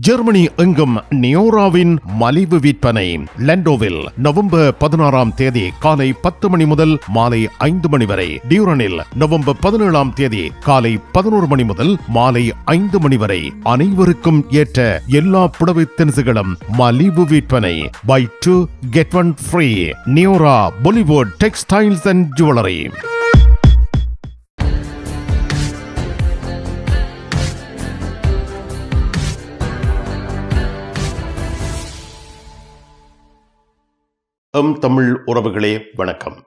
Germany எங்கும் நியோராவின் மலிவு விற்பனை. லெண்டோவில் நவம்பர் பதினாறாம் தேதி காலை பத்து மணி முதல் மாலை ஐந்து மணி வரை. டியூரனில் நவம்பர் பதினேழாம் தேதி காலை பதினோரு மணி முதல் மாலை ஐந்து மணி வரை. அனைவருக்கும் ஏற்ற எல்லா புடவை தினசுகளும் மலிவு விற்பனை. Buy two get one free நியோரா Bollywood textiles and jewellery M Tamil உறவுகளே வணக்கம்.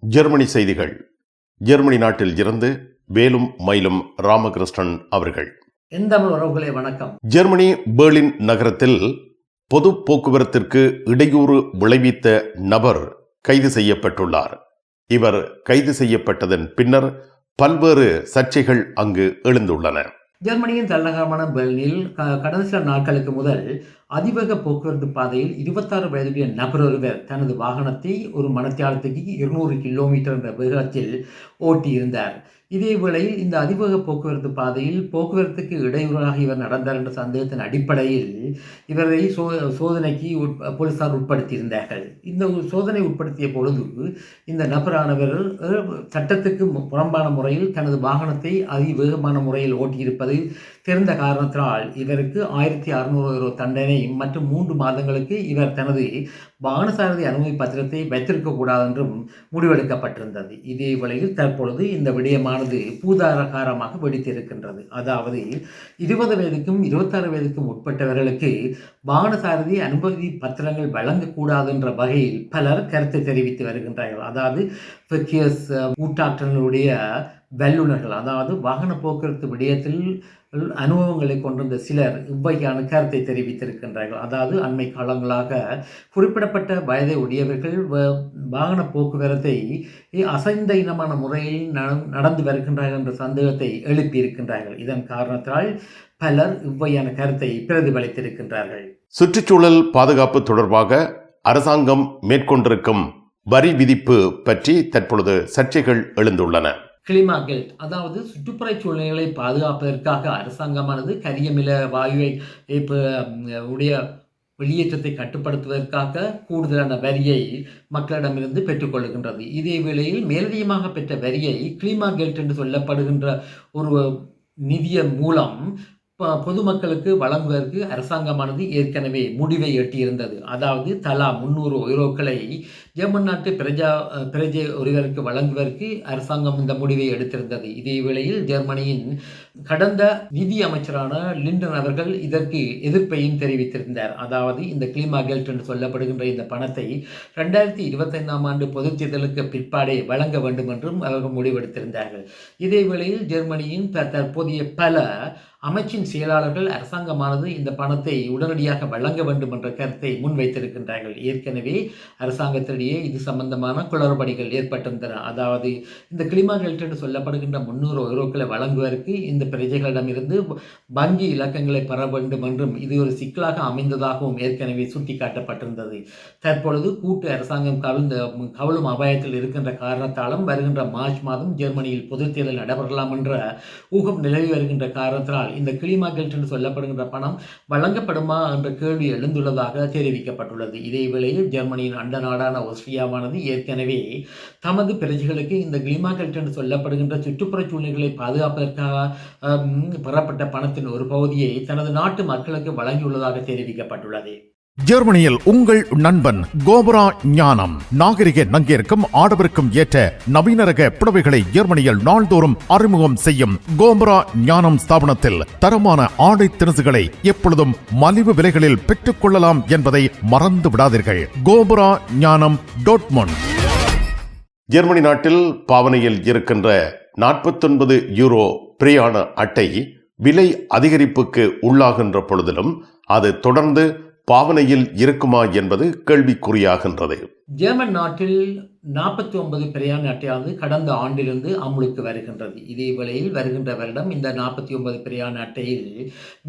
ஜெர்மனி செய்திகள். ஜெர்மனி நாட்டில் இருந்து வேலும் மயிலும் ராமகிருஷ்ணன் அவர்கள். என் தமிழ் உறவுகளே வணக்கம். ஜெர்மனி பெர்லின் நகரத்தில் பொது போக்குவரத்திற்கு இடையூறு விளைவித்த நபர் கைது செய்யப்பட்டுள்ளார். இவர் கைது செய்யப்பட்டதன் பின்னர் பல்வேறு சர்ச்சைகள் அங்கு எழுந்துள்ளன. ஜெர்மனியின் தலைநகரமான பெர்லினில் க- கடந்த சில நாட்களுக்கு முதல் அதிவேக போக்குவரத்து பாதையில் இருபத்தாறு வயதுடைய நபர் ஒருவர் தனது வாகனத்தை ஒரு மனத்தியாலத்துக்கு இருநூறு கிலோமீட்டர் என்ற வேகத்தில் ஓட்டியிருந்தார். இதேவேளையில் இந்த அதிவேக போக்குவரத்து பாதையில் போக்குவரத்துக்கு இடையூறாக இவர் நடந்தார் என்ற சந்தேகத்தின் அடிப்படையில் இவரை சோ சோதனைக்கு உட் போலீசார் உட்படுத்தியிருந்தார்கள். இந்த ஒரு சோதனை உட்படுத்திய பொழுது இந்த நபரானவர் சட்டத்துக்கு புறம்பான முறையில் தனது வாகனத்தை அதிவேகமான முறையில் ஓட்டியிருப்பது தெரிந்த காரணத்தினால் இவருக்கு ஆயிரத்தி அறுநூறு யூரோ தண்டனை மற்றும் மூன்று மாதங்களுக்கு இவர் தனது வாகன சாரதி அனுமதி பத்திரத்தை வைத்திருக்கக்கூடாது என்றும் முடிவெடுக்கப்பட்டிருந்தது. இதே வேளையில் தற்பொழுது இந்த விடயமானது பூதாரகாரமாக வெடித்திருக்கின்றது. அதாவது இருபது வயதுக்கும் இருபத்தாறு வயதுக்கும் உட்பட்டவர்களுக்கு வானசாரதி அனுமதி பத்திரங்கள் வழங்கக்கூடாது என்ற வகையில் பலர் கருத்து தெரிவித்து வருகின்றார்கள். அதாவது ஃபெக்கியஸ் ஊட்டாற்றலுடைய வல்லுநர்கள் அதாவது வாகன போக்குவரத்து விடயத்தில் அனுபவங்களை கொண்டிருந்த சிலர் இவ்வகையான கருத்தை தெரிவித்திருக்கின்றார்கள். அதாவது அண்மை காலங்களாக குறிப்பிடப்பட்ட வயதை உடையவர்கள் வ- வாகன போக்குவரத்தை அசைந்த இனமான முறையில் நட- நடந்து வருகின்றார்கள் என்ற சந்தேகத்தை எழுப்பியிருக்கின்றார்கள். இதன் காரணத்தால் பலர் இவ்வகையான கருத்தை பிரதிபலித்திருக்கின்றார்கள். சுற்றுச்சூழல் பாதுகாப்பு தொடர்பாக அரசாங்கம் மேற்கொண்டிருக்கும் வரி விதிப்பு பற்றி தற்பொழுது சர்ச்சைகள் எழுந்துள்ளன. கிளிமாக்கெல்ட் அதாவது சுற்றுப்புற சூழ்நிலைகளை பாதுகாப்பதற்காக அரசாங்கமானது கரியமில வாயுவை இப்போ உடைய வெளியேற்றத்தை கட்டுப்படுத்துவதற்காக கூடுதலான வரியை மக்களிடமிருந்து பெற்றுக்கொள்கின்றது இதே வேளையில் மேலதிகமாக பெற்ற வரியை கிளிமாகெல்ட் என்று சொல்லப்படுகின்ற ஒரு நிதிய மூலம் பொதுமக்களுக்கு வழங்குவதற்கு அரசாங்கமானது ஏற்கனவே முடிவை எட்டியிருந்தது. அதாவது தலா முந்நூறு யூரோக்களை ஜெர்மன் நாட்டு பிரஜா பிரஜை ஒருவருக்கு வழங்குவதற்கு அரசாங்கம் இந்த முடிவை எடுத்திருந்தது. இதே வேளையில் ஜெர்மனியின் கடந்த நிதி அமைச்சரான லிண்டன் அவர்கள் இதற்கு எதிர்ப்பையும் தெரிவித்திருந்தார். அதாவது இந்த கிளிமாகெல்ட் என்று சொல்லப்படுகின்ற இந்த பணத்தை ரெண்டாயிரத்தி இருபத்தைந்தாம் ஆண்டு பொதுத் தேர்தலுக்கு பிற்பாடே வழங்க வேண்டும் என்றும் அவர்கள் முடிவெடுத்திருந்தார்கள். இதே வேளையில் ஜெர்மனியின் தற்போதைய பல அமைச்சின் செயலாளர்கள் அரசாங்கமானது இந்த பணத்தை உடனடியாக வழங்க வேண்டும் என்ற கருத்தை முன்வைத்திருக்கின்றார்கள். ஏற்கனவே அரசாங்கத்திடையே இது சம்பந்தமான குளறுபடிகள் ஏற்பட்டிருந்தன. அதாவது இந்த கிளிமாகெல்ட் என்று சொல்லப்படுகின்ற முன்னூறு யூரோக்களை வழங்குவதற்கு இந்த பிரஜைகளிடமிருந்து வங்கி இலக்கங்களை பெற வேண்டும் என்றும் இது ஒரு சிக்கலாக அமைந்ததாகவும் ஏற்கனவே சுட்டிக்காட்டப்பட்டிருந்தது. தற்பொழுது கூட்டு அரசாங்கம் கவிழ்ந்த கவலும் அபாயத்தில் இருக்கின்ற காரணத்தாலும் வருகின்ற மார்ச் மாதம் ஜெர்மனியில் பொதுத் தேர்தல் நடைபெறலாம் என்ற ஊகம் நிலவி வருகின்ற காரணத்தால் இந்த கிளி என்று சொல்லப்படுகின்ற பணம் வழங்கப்படுமா என்ற கேள்வி எழுந்துள்ளதாக தெரிவிக்கப்பட்டுள்ளது. இதேவேளையில் ஜெர்மனியின் அண்ட நாடான ஆஸ்திரியாவானது ஏற்கனவே தமது பிரஜைகளுக்கு இந்த கிளிமாகெல்ட் என்று சொல்லப்படுகின்ற சுற்றுப்புற சூழ்நிலைகளை பாதுகாப்பதற்காக பெறப்பட்ட பணத்தின் ஒரு பகுதியை தனது நாட்டு மக்களுக்கு வழங்கியுள்ளதாக தெரிவிக்கப்பட்டுள்ளது. ஜெர்மனியில் உங்கள் நண்பன் கோபரா ஞானம். நாகரிக நங்கிற்கும் ஆடவருக்கும் ஏற்ற நவீன ரக புடவைகளை ஜெர்மனியில் நாள்தோறும் அறிமுகம் செய்யும் கோபரா ஞானம் ஸ்தாபனத்தில் தரமான ஆடை திணுசுகளை எப்பொழுதும் மலிவு விலைகளில் பெற்றுக் கொள்ளலாம் என்பதை மறந்து விடாதீர்கள். கோபரா ஞானம் டோட்மோன் ஜெர்மனி நாட்டில் பாவனையில் இருக்கின்ற நாற்பத்தொன்பது யூரோ பிரியான அட்டை விலை அதிகரிப்புக்கு உள்ளாகின்ற பொழுதிலும் அது தொடர்ந்து பாவனையில் இருக்குமா என்பது கேள்விக்குறியாகின்றது. ஜெர்மன் நாட்டில் நாற்பத்தி ஒன்பது பிரயாண அட்டையானது கடந்த ஆண்டிலிருந்து அமுலுக்கு வருகின்றது. இதே வேளையில் வருகின்ற வருடம் இந்த நாற்பத்தி ஒன்பது பிரயாண அட்டையில்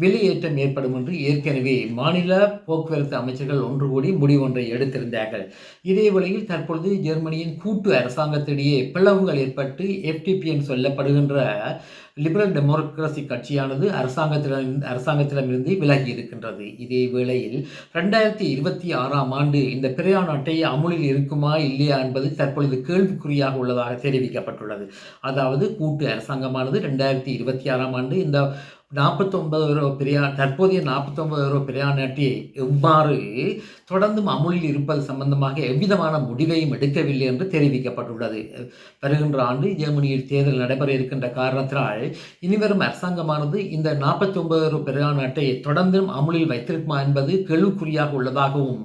வெளியேற்றம் ஏற்படும் என்று ஏற்கனவே மாநில போக்குவரத்து அமைச்சர்கள் ஒன்று கூடி முடிவொன்றை எடுத்திருந்தார்கள். இதே வேளையில் தற்பொழுது ஜெர்மனியின் கூட்டு அரசாங்கத்திடையே பிளவுகள் ஏற்பட்டு எஃப்டிபி என்று சொல்லப்படுகின்ற லிபரல் டெமோக்ரஸி கட்சியானது அரசாங்கத்திடம் அரசாங்கத்திடமிருந்து விலகி இருக்கின்றது. இதே வேளையில் ரெண்டாயிரத்தி இருபத்தி ஆறாம் ஆண்டு இந்த பிரயாண அட்டை தமிழில் இருக்குமா இல்லையா என்பது தற்பொழுது கேள்விக்குறியாக உள்ளதாக தெரிவிக்கப்பட்டுள்ளது. அதாவது கூட்டு அரசாங்கமானது ரெண்டாயிரத்தி இருபத்தி ஆறாம் ஆண்டு இந்த நாற்பத்தொன்பது ரூபா பிரியா தற்போதைய நாற்பத்தொன்பது ரூபா பிரயாண எவ்வாறு தொடர்ந்தும் அமுலில் இருப்பது சம்பந்தமாக எவ்விதமான முடிவையும் எடுக்கவில்லை என்று தெரிவிக்கப்பட்டுள்ளது. வருகின்ற ஆண்டு ஜெர்மனியில் தேர்தல் நடைபெற இருக்கின்ற காரணத்தினால் இனிவரும் அரசாங்கமானது இந்த நாற்பத்தி ஒன்பது பிரயாண அட்டையை தொடர்ந்தும் அமுலில் வைத்திருக்குமா என்பது கேள்விக்குறியாக உள்ளதாகவும்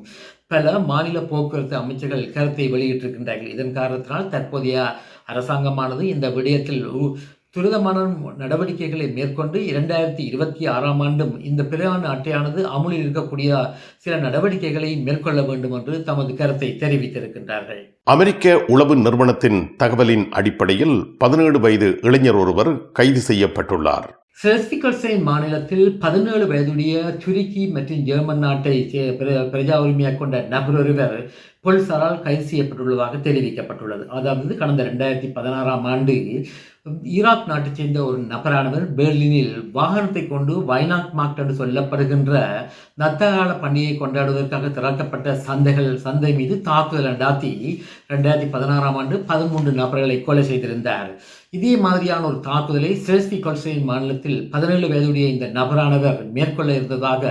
பல மாநில போக்குவரத்து அமைச்சர்கள் கருத்தை வெளியிட்டிருக்கின்றார்கள். இதன் காரணத்தினால் தற்போதைய அரசாங்கமானது இந்த விடயத்தில் உ- துரிதமான நடவடிக்கைகளை மேற்கொண்டு இரண்டாயிரத்தி இருபத்தி ஆறாம் ஆண்டும் இந்த பிரயாண அட்டையானது அமுலில் இருக்கக்கூடிய சில நடவடிக்கைகளை மேற்கொள்ள வேண்டும் என்று தமது கருத்தை தெரிவித்திருக்கின்றார்கள். அமெரிக்க உளவு நிறுவனத்தின் தகவலின் அடிப்படையில் பதினேழு வயது இளைஞர் ஒருவர் கைது செய்யப்பட்டுள்ளார். செல்ஸ்டிகல்சைன் மாநிலத்தில் பதினேழு வயதுடைய துருக்கி மற்றும் ஜெர்மன் நாட்டை பிரஜா உரிமையாக கொண்ட நபர் ஒருவர் போலீசாரால் கைது செய்யப்பட்டுள்ளதாக தெரிவிக்கப்பட்டுள்ளது. அதாவது கடந்த ரெண்டாயிரத்தி பதினாறாம் ஆண்டு ஈராக் நாட்டைச் சேர்ந்த ஒரு நபரானவர் பெர்லினில் வாகனத்தை கொண்டு வைனாக் மார்க் என்று சொல்லப்படுகின்ற நத்தகால பண்டிகையை கொண்டாடுவதற்காக திறக்கப்பட்ட சந்தைகள் சந்தை மீது தாக்குதல் நடாத்தி ரெண்டாயிரத்தி பதினாறாம் ஆண்டு பதிமூன்று நபர்களை கொலை செய்திருந்தார். இதே மாதிரியான ஒரு தாக்குதலை செல்ஸ்டி கொல்சைன் மாநிலத்தில் பதினேழு வயதுடைய இந்த நபரானவர் மேற்கொள்ள இருந்ததாக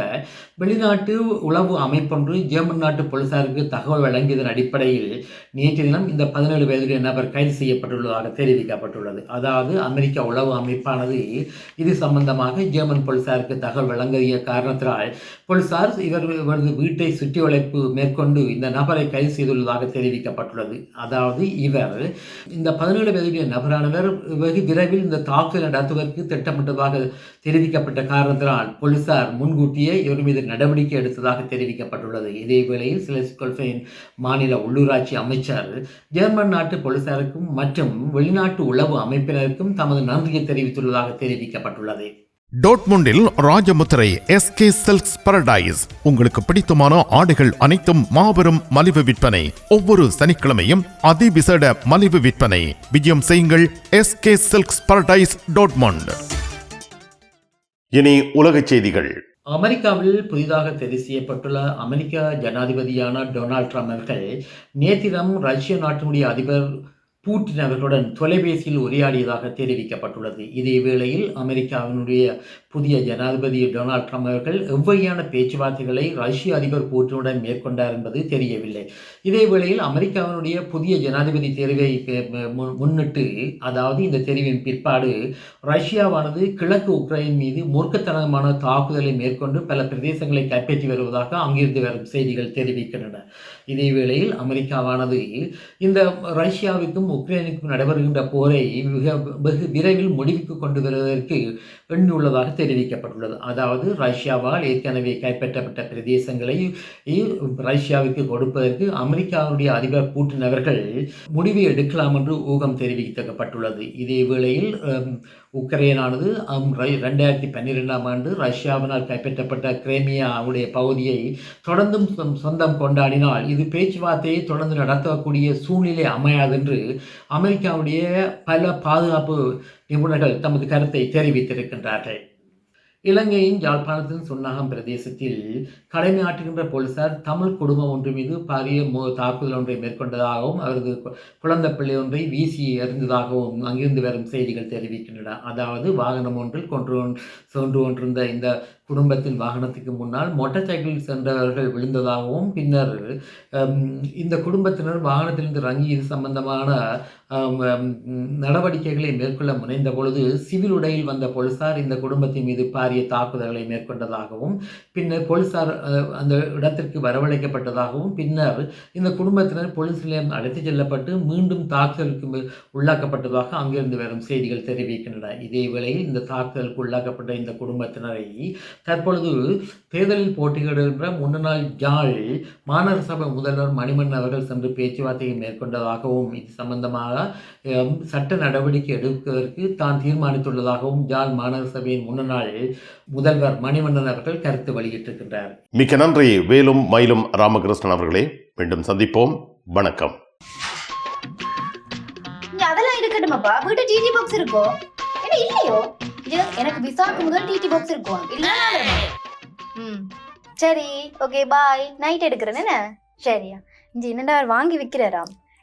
வெளிநாட்டு உளவு அமைப்பொன்று ஜெர்மன் நாட்டு போலீசாருக்கு தகவல் வழங்கியதன் அடிப்படையில் நேற்று தினம் இந்த பதினேழு வயதுடைய நபர் கைது செய்யப்பட்டுள்ளதாக தெரிவிக்கப்பட்டுள்ளது. அதாவது அமெரிக்க உளவு அமைப்பானது இது சம்பந்தமாக ஜெர்மன் போலீசாருக்கு தகவல் வழங்கிய காரணத்தினால் போலீசார் இவர் இவரது வீட்டை சுற்றி வளைப்பு மேற்கொண்டு இந்த நபரை கைது செய்துள்ளதாக தெரிவிக்கப்பட்டுள்ளது. அதாவது இவர் இந்த பதினேழு வயதுடைய நபரானவர் வெகு விரைவில் இந்த தாக்குதல் நடத்துவதற்கு திட்டமிட்டதாக தெரிவிக்கப்பட்ட காரணத்தினால் போலீசார் முன்கூட்டியே இவர் மீது நடவடிக்கை எடுத்ததாக தெரிவிக்கப்பட்டுள்ளது. இதே வேளையில் சிலஸ்கொல்ஃபைன் மாநில உள்ளூராட்சி அமைச்சர். ஜெர்மன் நாட்டு போலீசாருக்கும் மற்றும் வெளிநாட்டு உளவு அமைப்பினருக்கும் தமது நன்றியை தெரிவித்துள்ளதாக தெரிவிக்கப்பட்டுள்ளது. டோட்முண்டில் ராஜமுத்திரை எஸ்கே சில்க்ஸ் பரடைஸ். உங்களுக்கு பிடித்தமான ஆடைகள் அனைத்தும் மாபெரும் மலிவு விற்பனை. ஒவ்வொரு சனிக்கிழமையும் அதிவிசேட மலிவு விற்பனை. விஜயம் செய்யுங்கள் எஸ்கே சில்க்ஸ் பரடைஸ் டோட்மண்ட். இனி உலகச் செய்திகள். அமெரிக்காவில் புதிதாக தெரிவு செய்யப்பட்டுள்ள அமெரிக்க ஜனாதிபதியான டொனால்ட் ட்ரம்ப் அவர்கள் நேத்திரம் ரஷ்ய நாட்டினுடைய அதிபர் பூட்டின் அவர்களுடன் தொலைபேசியில் உரையாடியதாக தெரிவிக்கப்பட்டுள்ளது. இதே வேளையில் அமெரிக்காவினுடைய புதிய ஜனாதிபதி டொனால்ட் ட்ரம்ப் அவர்கள் எவ்வகையான பேச்சுவார்த்தைகளை ரஷ்ய அதிபர் பூட்டினுடன் மேற்கொண்டார் என்பது தெரியவில்லை. இதே வேளையில் அமெரிக்காவினுடைய புதிய ஜனாதிபதி தேர்வை முன்னிட்டு அதாவது இந்த தெரிவின் பிற்பாடு ரஷ்யாவானது கிழக்கு உக்ரைன் மீது மூர்க்கத்தனமான தாக்குதலை மேற்கொண்டு பல பிரதேசங்களை கைப்பற்றி வருவதாக அங்கிருந்து வரும் செய்திகள் தெரிவிக்கின்றன. இதே வேளையில் அமெரிக்காவானது இந்த ரஷ்யாவுக்கும் உக்ரைனுக்கும் நடைபெறுகின்ற போரை மிக வெகு விரைவில் முடிவுக்கு கொண்டு வருவதற்கு எண்ணியுள்ளதாக தெரிவிக்கப்பட்டுள்ளது. அதாவது ரஷ்யாவால் ஏற்கனவே கைப்பற்றப்பட்ட பிரதேசங்களை ரஷ்யாவுக்கு கொடுப்பதற்கு அமெரிக்காவுடைய அதிபர் பூட்டின் அவர்கள் முடிவை எடுக்கலாம் என்று ஊகம் தெரிவிக்கப்பட்டுள்ளது. இதே வேளையில் உக்ரைனானது ரை- ரெண்டாயிரத்தி பன்னிரெண்டாம் ஆண்டு ரஷ்யாவினால் கைப்பற்றப்பட்ட கிரேமியாவுடைய பகுதியை தொடர்ந்தும் சொந்தம் கொண்டாடினால் இது பேச்சுவார்த்தையை தொடர்ந்து நடத்தக்கூடிய சூழ்நிலை அமையாது என்று அமெரிக்காவுடைய பல பாதுகாப்பு நிபுணர்கள் தமது கருத்தை தெரிவித்திருக்கின்றார்கள். இலங்கையின் யாழ்ப்பாணத்தின் சுன்னாகம் பிரதேசத்தில் கடமையாற்றுகின்ற போலீசார் தமிழ் குடும்பம் ஒன்று மீது பாரிய மோ தாக்குதல் ஒன்றை மேற்கொண்டதாகவும் அவரது கு- குழந்தை பிள்ளை ஒன்றை வீசி எறிந்ததாகவும் அங்கிருந்து வரும் செய்திகள் தெரிவிக்கின்றன. அதாவது வாகனம் ஒன்றில் கொன்று சென்று கொண்டிருந்த இந்த குடும்பத்தின் வாகனத்துக்கு முன்னால் மோட்டார் சைக்கிளில் சென்றவர்கள் விழுந்ததாகவும் பின்னர் இந்த குடும்பத்தினர் வாகனத்திலிருந்து இறங்கி இது சம்பந்தமான நடவடிக்கைகளை மேற்கொள்ள முனைந்த பொழுது சிவில் உடையில் வந்த போலீசார் இந்த குடும்பத்தின் மீது பாரிய தாக்குதல்களை மேற்கொண்டதாகவும் பின்னர் போலீசார் அந்த இடத்திற்கு வரவழைக்கப்பட்டதாகவும் பின்னர் இந்த குடும்பத்தினர் போலீஸ் நிலையம் அழைத்துச் செல்லப்பட்டு மீண்டும் தாக்குதலுக்கு உள்ளாக்கப்பட்டதாக அங்கிருந்து வரும் செய்திகள் தெரிவிக்கின்றன. இதே வேளையில் இந்த தாக்குதலுக்கு உள்ளாக்கப்பட்ட இந்த குடும்பத்தினரை தற்பொழுது தேர்தலில் போட்டியிடுகின்ற முன்னாள் யாழ் மாநகர சபை முதல்வர் மணிமன் அவர்கள் சென்று பேச்சுவார்த்தையை மேற்கொண்டதாகவும் இது சம்பந்தமாக சட்ட நடவடிக்கை எடுப்பதற்கு தான் தீர்மானித்துள்ளதாகவும் யாழ் மாநகர சபையின் முன்னாள் முதல்வர் மணிமன்னன் அவர்கள் கருத்து வெளியிட்டிருக்கின்றார். மிக்க நன்றி. வேலும் மயிலும் ராமகிருஷ்ணன் அவர்களே. மீண்டும் சந்திப்போம். வணக்கம். அதெல்லாம் இருக்கட்டுமாப்பா? வீட்டு டிடி பாக்ஸ் இருக்கோ? என்ன இல்லையோ? எனக்கு விசாக்கு முதல் டிடி பாக்ஸ் இருக்கும் ம். சரி ஓகே பாய் நைட் எடுக்கிறேன் என்ன? சரியா. இங்க என்னடா அவர் வாங்கி விக்கிறாராம்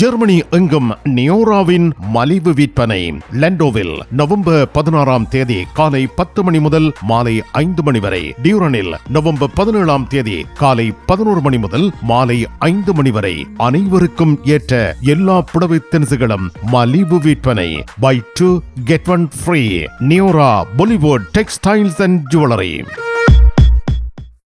ஜெர்மனி எங்கும் நியோராவின் மலிவு விற்பனை. லண்டோவில் நவம்பர் பதினாறாம் தேதி காலை பத்து மணி முதல் மாலை ஐந்து மணி வரை. டியூரனில் நவம்பர் பதினேழாம் தேதி காலை பதினோரு மணி முதல் மாலை ஐந்து மணி வரை. அனைவருக்கும் ஏற்ற எல்லா புடவை தினசுகளும் மலிவு விற்பனை. Buy two get one free நியோரா Bollywood textiles and jewellery